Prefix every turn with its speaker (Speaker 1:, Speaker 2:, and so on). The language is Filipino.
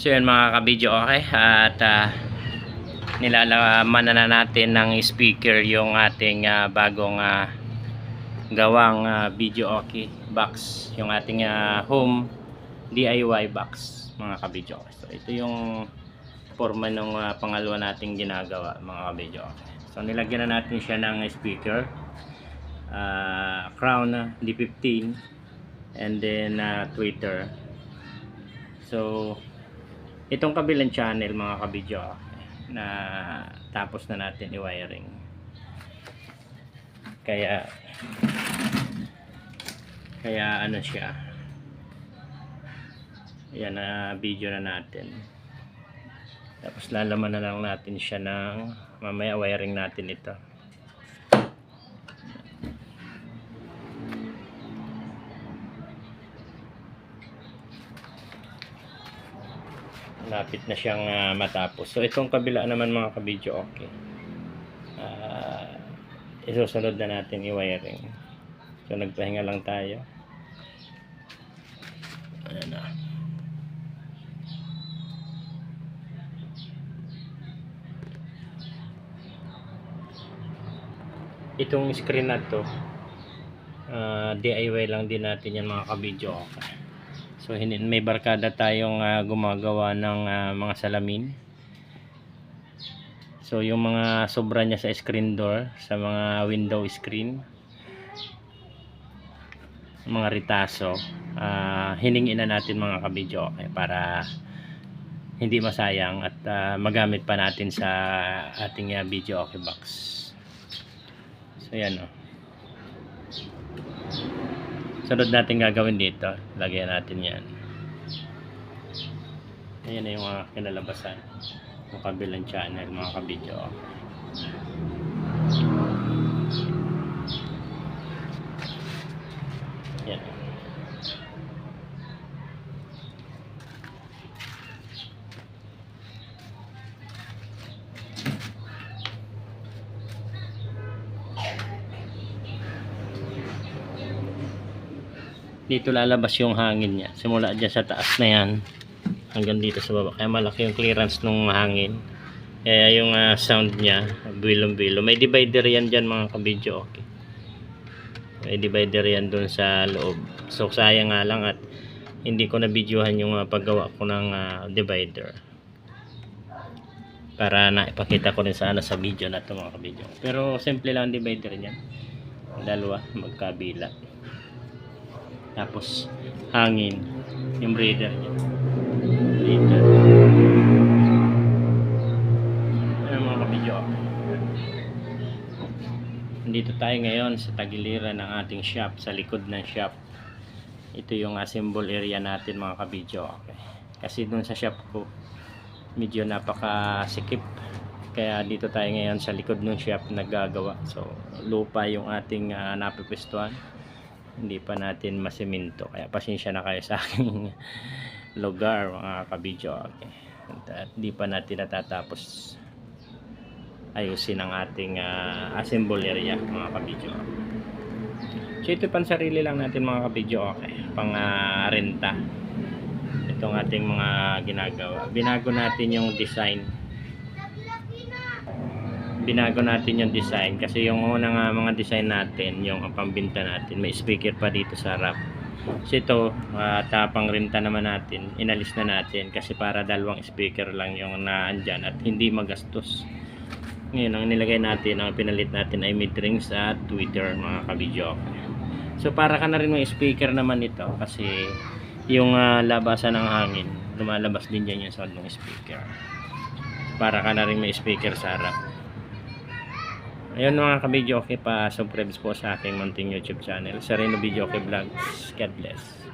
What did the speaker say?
Speaker 1: So yun mga kabidyo okay? At ah, nilalaman na natin ng speaker yung ating ah, bagong ah, gawang ah, video okay box. Yung ating ah, home DIY box mga kabidyo okay. So ito yung forma ng ah, pangalawa nating ginagawa mga kabidyo okay. So nilagyan na natin siya ng speaker. Ah, crown ah, D15 and then ah, Twitter. So itong kabilang channel mga kabidyo na tapos na natin i-wiring. Kaya kaya ano siya? Yan na video na natin. Tapos lalaman na lang natin siya ng mamaya wiring natin ito lapit na siyang ah, matapos. So itong kabila naman mga kabidyo okay. Ah, isusunod na natin i-wiring. So nagpahinga lang tayo. Ayan na. Itong screen na to ah, DIY lang din natin yan mga kabidyo okay. So may barkada tayong ah, gumagawa ng ah, mga salamin. So yung mga sobra niya sa screen door, sa mga window screen, mga ritaso, ah, hiningin na natin mga kabidyo okay, para hindi masayang at ah, magamit pa natin sa ating ah, video okay box. So yan oh. Sunod natin gagawin dito. Lagyan natin yan. Ayan na yung mga kinalabasan. Yung kabilang channel, mga kabidyo. Yan. Dito lalabas yung hangin niya. Simula dyan sa taas na yan hanggang dito sa baba. Kaya malaki yung clearance ng hangin. Kaya yung ah, sound niya bilong bilo may divider yan dyan mga kabidyo okay. May divider yan dun sa loob. So sayang nga lang at hindi ko na videohan yung ah, paggawa ko ng ah, divider. Para na ipakita ko rin sana sa video na to mga kabidyo pero simple lang ang divider niyan dalawa magkabila tapos hangin yung breeder niya. Dito ano mga kabidyo nandito tayo ngayon sa tagiliran ng ating shop sa likod ng shop. Ito yung assemble area natin mga kabidyo okay. kasi dun sa shop ko medyo napakasikip. Kaya dito tayo ngayon sa likod ng shop naggagawa so lupa yung ating uh, napipwestuhan hindi pa natin masiminto. Kaya pasensya na kayo sa aking lugar mga kabidyo okay. hindi pa natin natatapos ayusin ang ating uh, assemble area mga kabidyo so ito pan sarili lang natin mga kabidyo okay. Pang uh, renta. Itong ating mga ginagawa. Binago natin yung design binago natin yung design. Kasi yung unang uh, mga design natin yung pambinta natin may speaker pa dito sa harap so ito uh, tapang renta naman natin inalis na natin. Kasi para dalawang speaker lang yung naandyan at hindi magastos. Ngayon ang nilagay natin ang pinalit natin ay mid-rings at tweeter mga kabidyo so para ka na rin may speaker naman ito kasi yung uh, labasan ng hangin lumalabas din dyan yung sound ng speaker. Para ka na rin may speaker sa harap Ayun mga ka-video okay pa subscribe po sa aking munting YouTube channel. Sa Reno Video Okay Vlogs. God bless.